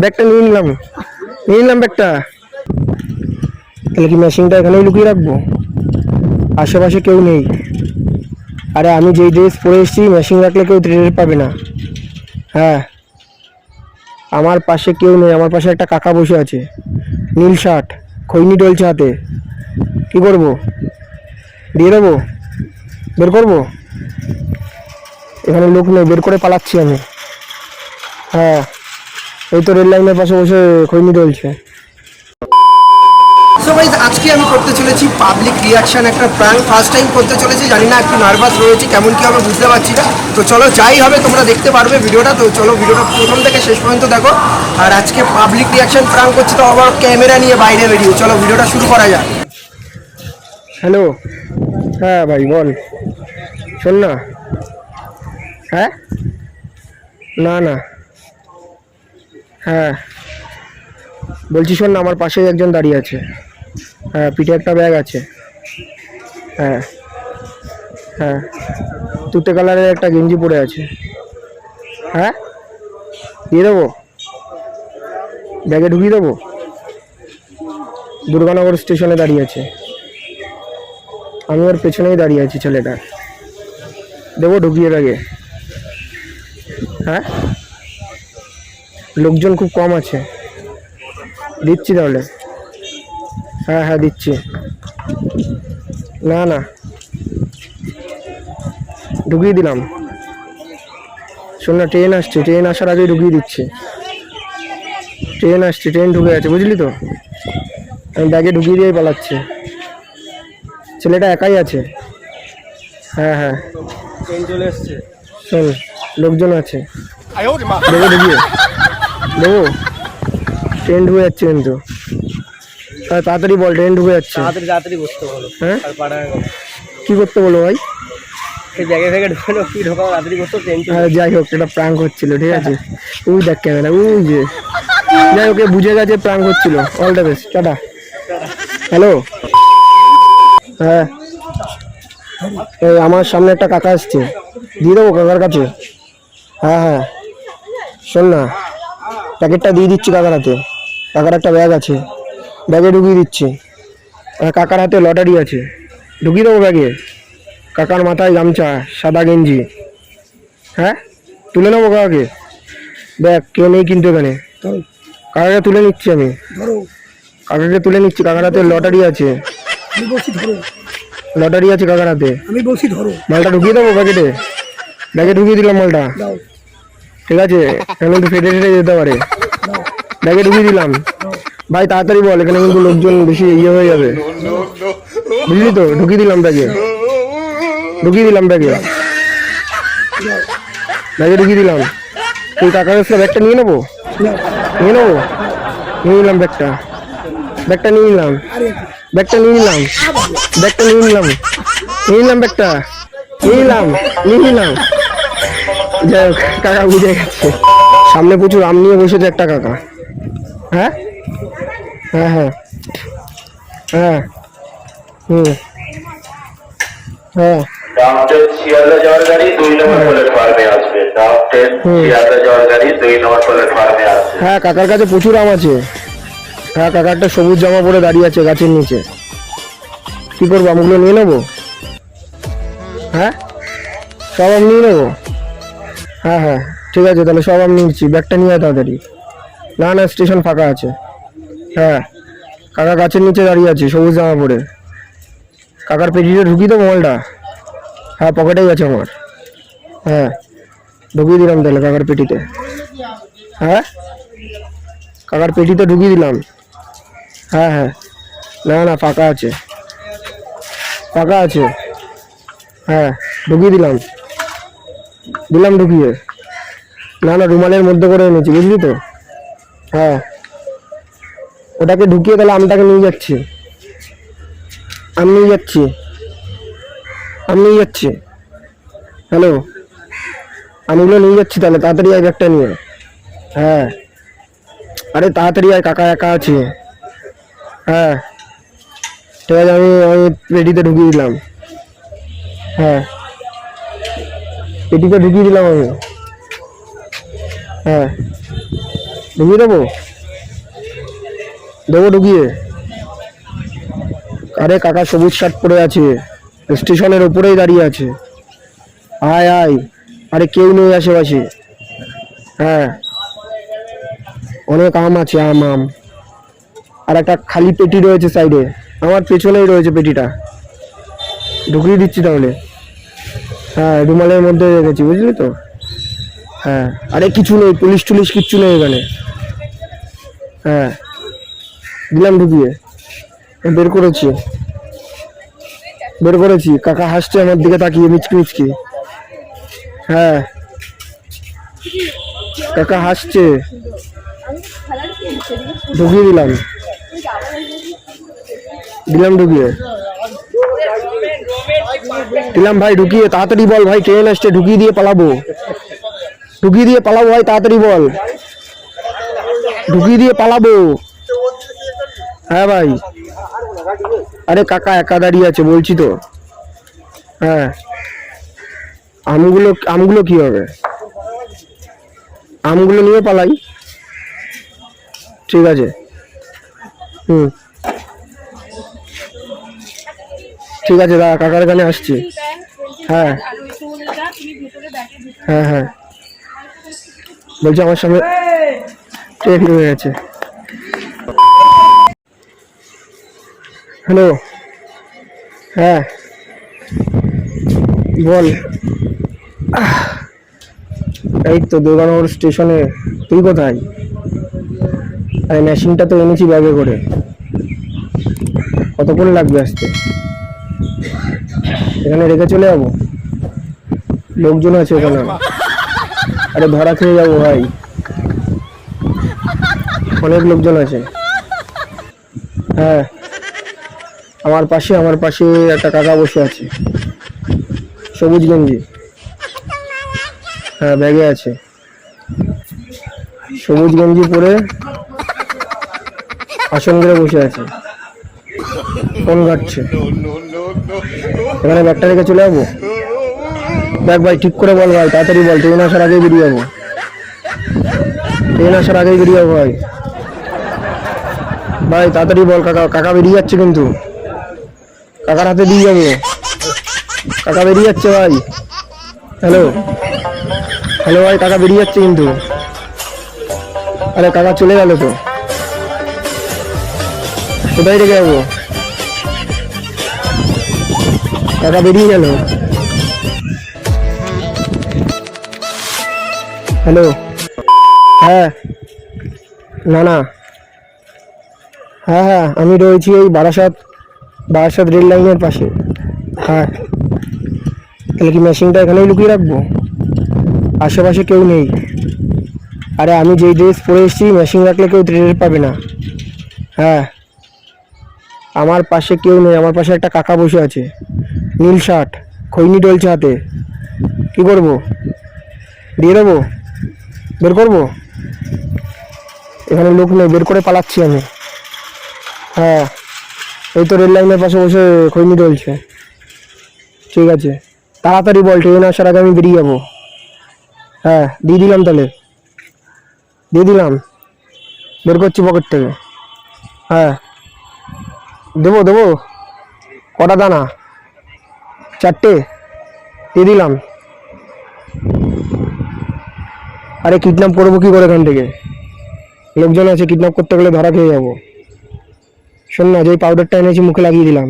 ব্যাগটা নিয়ে নিলাম। নিয়ে নিলাম ব্যাগটা। তাহলে কি মেশিনটা এখানেই লুকিয়ে রাখব? আশেপাশে কেউ নেই। আরে আমি যেই ড্রেস পরে এসেছি, মেশিন রাখলে কেউ টের পাবে না। হ্যাঁ। আমার পাশে কেউ নেই, আমার পাশে একটা কাকা বসে আছে। নীল শার্ট, খৈনি ডলছে হাতে। কি করব? দিয়ে দেবো? বের করব? এখানে লোক নেই, বের করে পালাচ্ছি আমি। হ্যাঁ। এই তো রেল লাইনের পাশে বসে খৈনি ডলছে সো গাইজ আজকে আমি করতে চলেছি পাবলিক রিয়াকশন একটা প্র্যাঙ্ক ফার্স্ট টাইম করতে চলেছি জানি না একটু নার্ভাস রয়েছে কেমন কী হবে বুঝতে পারছি না। তো চলো যাই হবে তোমরা দেখতে পারবে ভিডিওটা তো চলো ভিডিওটা প্রথম থেকে শেষ পর্যন্ত দেখো। আর আজকে পাবলিক রিয়াকশন প্র্যাঙ্ক করছি তো আবার ক্যামেরা নিয়ে বাইরে বেরিয়ে চলো ভিডিওটা শুরু করা যাক। হ্যালো হ্যাঁ ভাই বল। শোন না। হ্যাঁ? না না। হ্যাঁ। বলছি শোন না, আমার পাশেই একজন দাঁড়িয়ে আছে। হ্যাঁ পিঠে একটা ব্যাগ আছে। হ্যাঁ। হ্যাঁ। তুতে কালারের একটা গেঞ্জি পরে আছে। হ্যাঁ? দিয়ে দেবো? ব্যাগে ঢুকিয়ে দেবো? দুর্গানগর স্টেশনে দাঁড়িয়ে আছে। আমি ওর পেছনেই দাঁড়িয়ে আছি ছেলেটা দেবো ঢুকিয়ে ব্যাগে। হ্যাঁ? লোকজন খুব কম আছে। দিচ্ছি তাহলে। হ্যাঁ হ্যাঁ দিচ্ছি। না না। ঢুকিয়ে দিলাম। শোন না ট্রেন আসছে। ট্রেন আসার আগেই ঢুকিয়ে দিচ্ছি। ট্রেন আসছে ট্রেন ঢুকে আছে বুঝলি তো? আমি ব্যাগে ঢুকিয়ে দিয়েই পালাচ্ছি। ছেলেটা একাই আছে। হ্যাঁ হ্যাঁ। ট্রেন চলে এসছে। শোন লোকজন আছে। ঢুকিয়ে। দেবো ট্রেন ঢুকে যাচ্ছে কিন্তু। হ্যাঁ, তাড়াতাড়ি বল ট্রেন ঢুকে যাচ্ছে। তাড়াতাড়ি তাড়াতাড়ি বসতে বলো। হ্যাঁ? কি করতে বলো ভাই? সেই জায়গায় থেকে ঢুকে কি ঢোকাও তাড়াতাড়ি বসতো ট্রেন হ্যাঁ যাই হোক এটা প্রাঙ্ক হচ্ছিল ঠিক আছে? দেখ ক্যামেরা যে। যাই হোক বুঝে গেছে প্রাঙ্ক হচ্ছিল। অল দ্য বেস্ট টাটা। হ্যালো হ্যাঁ। এই আমার সামনে একটা কাকা আসছে দিয়ে দেবো কাকার কাছে? হ্যাঁ হ্যাঁ। শোন না। প্যাকেটটা দিয়ে দিচ্ছি কাকার হাতে। কাকার একটা ব্যাগ আছে ব্যাগে ঢুকিয়ে দিচ্ছি। আর কাকার হাতে লটারি আছে। ঢুকিয়ে দেবো ব্যাগে। কাকার মাথায় গামছা সাদা গেঞ্জি। হ্যাঁ? তুলে নেব কাকাকে? দেখ কেউ নেই কিন্তু এখানে। কাকাকে তুলে নিচ্ছি আমি। কাকাকে তুলে নিচ্ছি। কাকার হাতে লটারি আছে। লটারি আছে কাকার হাতে। মালটা ঢুকিয়ে দেবো প্যাকেটে? ব্যাগে ঢুকিয়ে দিলাম মালটা। দাও। ঠিক আছে? এখানে একটু ফেটে ফেটে যেতে পারে। ব্যাগে ঢুকিয়ে দিলাম। ভাই, তাড়াতাড়ি বল, এখানে কিন্তু লোকজন বেশি ইয়ে হয়ে যাবে। বুঝলি তো? ঢুকিয়ে দিলাম ব্যাগে। ঢুকিয়ে দিলাম ব্যাগে। ব্যাগে ঢুকিয়ে দিলাম। তুই কাকার কাছে ব্যাগটা নিয়ে নেব? নিয়ে নেব? নিয়ে নিলাম ব্যাগটা। ব্যাগটা নিয়ে নিলাম। ব্যাগটা নিয়ে নিলাম। ব্যাগটা নিয়ে নিলাম। নিয়ে নিলাম ব্যাগটা। নিয়ে নিলাম। নিয়ে নিলাম। যাই হোক কাকা বুঝে গেছে। সামনে প্রচুর আম নিয়ে বসেছে একটা কাকা। হ্যাঁ? হ্যাঁ হ্যাঁ। হ্যাঁ। হুম। হ্যাঁ। ডাক্তার শিয়ালদা যাওয়ার গাড়ি দুই নম্বর প্ল্যাটফর্মে আসবে ডাক্তার শিয়ালদা যাওয়ার গাড়ি দুই নম্বর প্ল্যাটফর্মে আসবে হ্যাঁ কাকার কাছে প্রচুর আম আছে। হ্যাঁ কাকা একটা সবুজ জামা পরে দাঁড়িয়ে আছে গাছের নিচে। কি করব আমগুলো নিয়ে নেব? হ্যাঁ? সব আম নিয়ে নেব? হ্যাঁ হ্যাঁ ঠিক আছে, তাহলে সব আমি নিচ্ছি। ব্যাগটা নিয়ে তাড়াতাড়ি। না না, স্টেশন ফাঁকা আছে। হ্যাঁ কাকা গাছের নিচে দাঁড়িয়ে আছে, সবুজ জামা পরে। কাকার পেটিতে ঢুকিয়ে দেবো মালটা? হ্যাঁ পকেটেই আছে আমার। হ্যাঁ ঢুকিয়ে দিলাম তাহলে কাকার পেটিতে। হ্যাঁ কাকার পেটিতে ঢুকিয়ে দিলাম। হ্যাঁ হ্যাঁ না না, ফাঁকা আছে। ফাঁকা আছে। হ্যাঁ ঢুকিয়ে দিলাম। দিলাম ঢুকিয়ে। না না, রুমালের মধ্যে করে এনেছি, বুঝলি তো? হ্যাঁ। ওটাকে ঢুকিয়ে তাহলে আমটাকে নিয়ে যাচ্ছি। আমি নিয়ে যাচ্ছি। আমি নিয়ে যাচ্ছি। হ্যালো? আমিগুলো নিয়ে যাচ্ছি তাহলে, তাড়াতাড়ি আয় ব্যাগটা নিয়ে। হ্যাঁ। আরে, তাড়াতাড়ি আয়, কাকা একা আছে। হ্যাঁ। ঠিক আছে, আমি আমি পেটিতে ঢুকিয়ে দিলাম। হ্যাঁ। পেটিতে ঢুকিয়ে দিলাম আমি। হ্যাঁ। ঢুকিয়ে দেবো? দেবো ঢুকিয়ে। আরে কাকা, সবুজ শার্ট পরে আছে। স্টেশনের ওপরেই দাঁড়িয়ে আছে। আয় আয়। আরে কেউ নেই আশেপাশে। হ্যাঁ। অনেক আম আছে, আম আম। আর একটা খালি পেটি রয়েছে সাইডে। আমার পেছনেই রয়েছে পেটিটা। ঢুকিয়ে দিচ্ছি তাহলে। হ্যাঁ রুমালের মধ্যে রেখেছি বুঝলি তো? হ্যাঁ আরে কিছু নেই, পুলিশ টুলিশ কিচ্ছু নেই এখানে। হ্যাঁ দিলাম ঢুকিয়ে। বের করেছি। বের করেছি, কাকা হাসছে আমার দিকে তাকিয়ে, মিচকি মিচকি। হ্যাঁ কাকা হাসছে। ঢুকিয়ে দিলাম। দিলাম ঢুকিয়ে। দিলাম ভাই, ঢুকিয়ে তাড়াতাড়ি বল ভাই, ট্রেন আসছে ঢুকিয়ে দিয়ে পালাবো। ঢুকিয়ে দিয়ে পালাবো ভাই, তাড়াতাড়ি বল। ঢুকিয়ে দিয়ে পালাবো। হ্যাঁ ভাই। আরে কাকা, একা দাঁড়িয়ে আছে, বলছি তো। হ্যাঁ। আমগুলো আমগুলো কি হবে? আমগুলো নিয়ে পালাই। ঠিক আছে। হুম। ঠিক আছে, দাদা, কাকার এখানে আসছি। হ্যাঁ। হ্যাঁ হ্যাঁ। বলছি আমার সামনে ট্রেন হয়ে গেছে। হ্যালো হ্যাঁ। বল। এই তো দুর্গানগর স্টেশনে। তুই কোথায়? আরে মেশিনটা তো এনেছি ব্যাগে করে। কতক্ষণ লাগবে আসতে? এখানে রেখে চলে যাব? লোকজন আছে ওখানে। আরে ধরা খেয়ে যাব ভাই। অনেক লোকজন আছে। হ্যাঁ। আমার পাশে আমার পাশে একটা কাকা বসে আছে। সবুজ গেঞ্জি। হ্যাঁ ব্যাগে আছে। সবুজ গেঞ্জি পরে আসন বসে আছে। ফোন ঘাটছে। এখানে ব্যাগটা রেখে চলে যাব দেখ ভাই, ঠিক করে বল ভাই, তাড়াতাড়ি বল, ট্রেন আসার আগেই বেরিয়ে যাব। ট্রেন আসার আগেই বেরিয়ে যাব ভাই। ভাই, তাড়াতাড়ি বল, কাকা কাকা বেরিয়ে যাচ্ছে কিন্তু। কাকার হাতে দিয়ে যাব। কাকা বেরিয়ে যাচ্ছে ভাই। হ্যালো? হ্যালো ভাই, কাকা বেরিয়ে যাচ্ছে কিন্তু। আরে, কাকা চলে গেল তো। কোথায় রেখে যাব? কাকা বেরিয়ে গেল হ্যালো হ্যাঁ না না হ্যাঁ হ্যাঁ আমি রয়েছি এই বারাসাত বারাসাত রেল লাইনের পাশে। হ্যাঁ। তাহলে কি মেশিনটা এখানেই লুকিয়ে রাখব? আশেপাশে কেউ নেই। আরে, আমি যেই ড্রেস পরে এসেছি, মেশিন রাখলে কেউ টের পাবে না। হ্যাঁ। আমার পাশে কেউ নেই, আমার পাশে একটা কাকা বসে আছে। নীল শার্ট, খৈনি ডলছে হাতে কী করব? দিয়ে দেবো? বের করব? এখানে লোক নেই, বের করে পালাচ্ছি আমি। হ্যাঁ এই তো রেল লাইনের পাশে বসে খৈনি ডলছে। ঠিক আছে, তাড়াতাড়ি বল, ট্রেন আসার আগে আমি বেরিয়ে যাব। হ্যাঁ দিয়ে দিলাম তাহলে। দিয়ে দিলাম। বের করছি পকেট থেকে। হ্যাঁ দেবো দেবো। কটা দানা? চারটে দিয়ে দিলাম। আরে কিডন্যাপ করব কি করে এখান থেকে? লোকজন আছে কিডন্যাপ করতে গেলে ধরা খেয়ে যাব। শোন না, যেই পাউডারটা এনেছি মুখে লাগিয়ে দিলাম।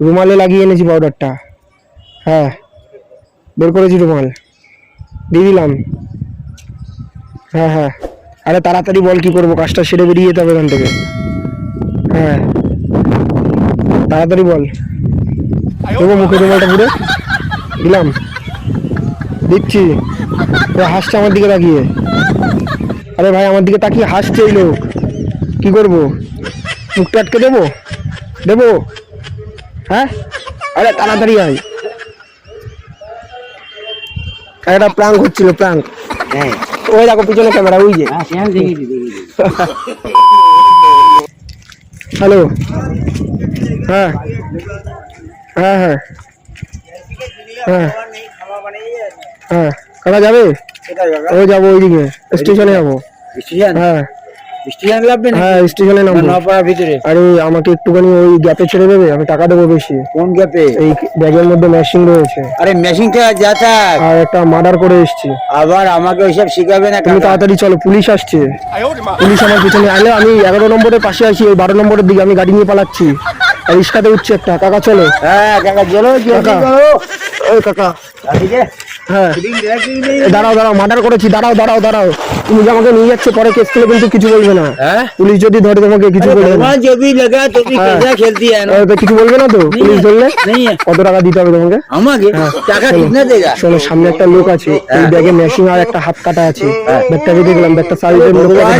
রুমালে লাগিয়ে এনেছি পাউডারটা হ্যাঁ বের করেছি রুমাল। দিয়ে দিলাম। হ্যাঁ হ্যাঁ। আরে তাড়াতাড়ি বল কি করব, কাজটা সেরে বেরিয়ে যেতে হবে এখান থেকে। হ্যাঁ তাড়াতাড়ি বল। দেবো মুখে রুমালটা পুরো দিলাম। দিচ্ছি। হাসছে আমার দিকে তাকিয়ে। আরে ভাই আমার দিকে তাকিয়ে হাসছে এই লোক। কি করব? মুখটা আটকে দেবো? দেবো? হ্যাঁ? আরে তাড়াতাড়ি আয়। একটা প্রাঙ্ক হচ্ছিল প্রাঙ্ক হ্যাঁ। ওই দেখো পিছনে ক্যামেরা ওই যে। হ্যাঁ হ্যালো। হ্যাঁ। হ্যাঁ হ্যাঁ। হ্যাঁ। হ্যাঁ। কাকা যাবে? ও যাব ওইদিকে। স্টেশনে যাব। হ্যাঁ। স্টেশন লাগবে হ্যাঁ স্টেশনে নামবো। নপাড়ার ভিতরে। আরে আমাকে একটুখানি ওই গ্যাপে ছেড়ে দেবে আমি টাকা দেবো বেশি। কোন গ্যাপে? এই ব্যাগের মধ্যে মেশিন রয়েছে। আরে মেশিনটা যাতা আর একটা মার্ডার করে এসেছি। আবার আমাকে ওইসব শিখাবে না তুমি তাড়াতাড়ি চলো পুলিশ আসছে। পুলিশ আমার পিছনে আলে আমি এগারো নম্বরের পাশে আছি ওই বারো নম্বরের দিকে আমি গাড়ি নিয়ে পালাচ্ছি। আর রিক্সাতে উঠছে একটা। কাকা চলো। হ্যাঁ কাকা চলো কাকা। ও ওই কাকা। ঠিক আছে হ্যাঁ। দাঁড়াও দাঁড়াও মার্ডার করেছি দাঁড়াও দাঁড়াও দাঁড়াও। তুমি আমাকে নিয়ে যাচ্ছে পরে কেস খেলে কিন্তু কিছু বলবে না। পুলিশ যদি ধরে তোমাকে কিছু বলবে যদি লাগা হ্যাঁ। কিছু বলবে না তো? পুলিশ ধরলে? কত টাকা দিতে হবে তোমাকে? আমাকে হ্যাঁ। শোনো সামনে একটা লোক আছে এই ব্যাগে মেশিন আর একটা হাত কাটা আছে। ব্যাগটা যদি দেখলাম ব্যাগটা সার্ভিসের লোকটাকে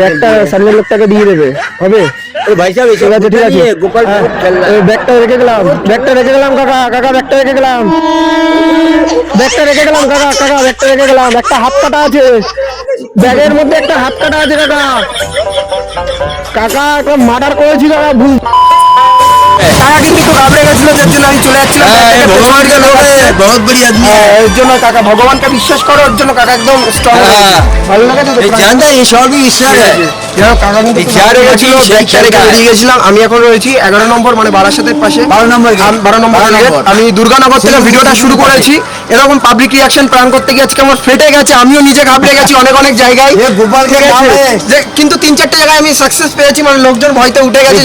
ব্যাগটা সার্ভিসের লোকটাকে দিয়ে দেবে। হবে? ঠিক আছে হ্যাঁ। ব্যাগটা রেখে গেলাম ব্যাগটা রেখে গেলাম কাকা কাকা ব্যাগটা রেখে গেলাম। ব্যাগটা রেখে গেলাম কাকা কাকা ব্যাগটা রেখে গেলাম। একটা হাত কাটা আছে। ব্যাগের মধ্যে একটা হাত কাটা আছে কাকা। কাকা একটা মার্ডার করেছিল কাকা ভুল। কিন্তু জন্য আমি চলে হ্যাঁ, জন্য কাকা ভগবানকে বিশ্বাস করো ওর জন্য কাকা একদম স্ট্রং ভালো লাগে এই সবই ঈশ্বর গেছিলাম আমি এখন রয়েছি এগারো নম্বর মানে বারাসাতের পাশে। বারো নম্বর বারো নম্বর আমি ভিডিওটা শুরু করেছি। এরকম পাবলিক করতে ফেটে গেছে আমিও নিজে ঘাবড়ে গেছি অনেক অনেক জায়গায়। কিন্তু তিন চারটে জায়গায় আমি সাকসেস পেয়েছি মানে লোকজন ভয়তে উঠে গেছে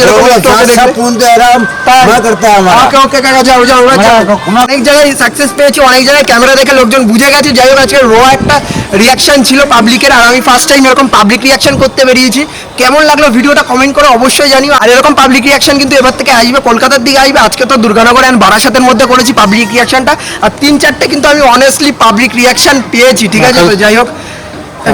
অনেক জায়গায় সাকসেস পেয়েছি অনেক জায়গায় ক্যামেরা দেখে লোকজন বুঝে গেছে। যাই হোক আজকে রো একটা রিয়াকশন ছিল পাবলিকের আর আমি ফার্স্ট টাইম এরকম পাবলিক রিয়াকশন করতে বেরিয়েছি। কেমন লাগল ভিডিওটা কমেন্ট করে অবশ্যই জানিও। আর এরকম পাবলিক রিয়াকশন কিন্তু এবার থেকে আসবে কলকাতার দিকে আসবে। আজকে তো দুর্গানগর অ্যান্ড বারাসাতের মধ্যে করেছি পাবলিক রিয়াকশনটা আর তিন চারটে কিন্তু আমি অনেস্টলি পাবলিক রিয়াকশন পেয়েছি ঠিক আছে? তো যাই হোক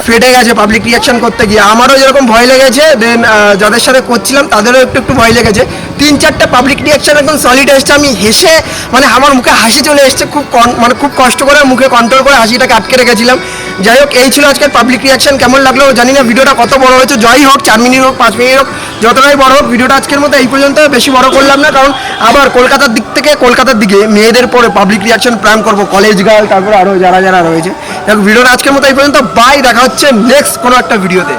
ফেটে গেছে পাবলিক রিয়াকশন করতে গিয়ে। আমারও যেরকম ভয় লেগেছে দেন যাদের সাথে করছিলাম, তাদেরও একটু একটু ভয় লেগেছে। তিন, চারটা পাবলিক রিয়াকশন একদম সলিড এসছে, আমি হেসে মানে আমার মুখে হাসি চলে এসছে, খুব মানে খুব কষ্ট করে মুখে কন্ট্রোল করে হাসিটাকে আটকে রেখেছিলাম। যাই হোক, এই ছিল আজকের পাবলিক রিয়াকশন কেমন লাগল জানি না, ভিডিওটা কত বড় হয়েছে, জয়ই হোক, চার মিনিট হোক, পাঁচ মিনিট হোক যতটাই বড় হোক, ভিডিওটা আজকের মতো এই পর্যন্ত, বেশি বড় করলাম না, কারণ আবার কলকাতার দিক থেকে, কলকাতার দিকে মেয়েদের পরে পাবলিক রিয়াকশন প্রাইম করব কলেজ গার্ল তারপরে আরও যারা যারা রয়েছে। ভিডিওটা আজকের মতো এই পর্যন্ত বাই দেখা হচ্ছে নেক্সট কোনো একটা ভিডিওতে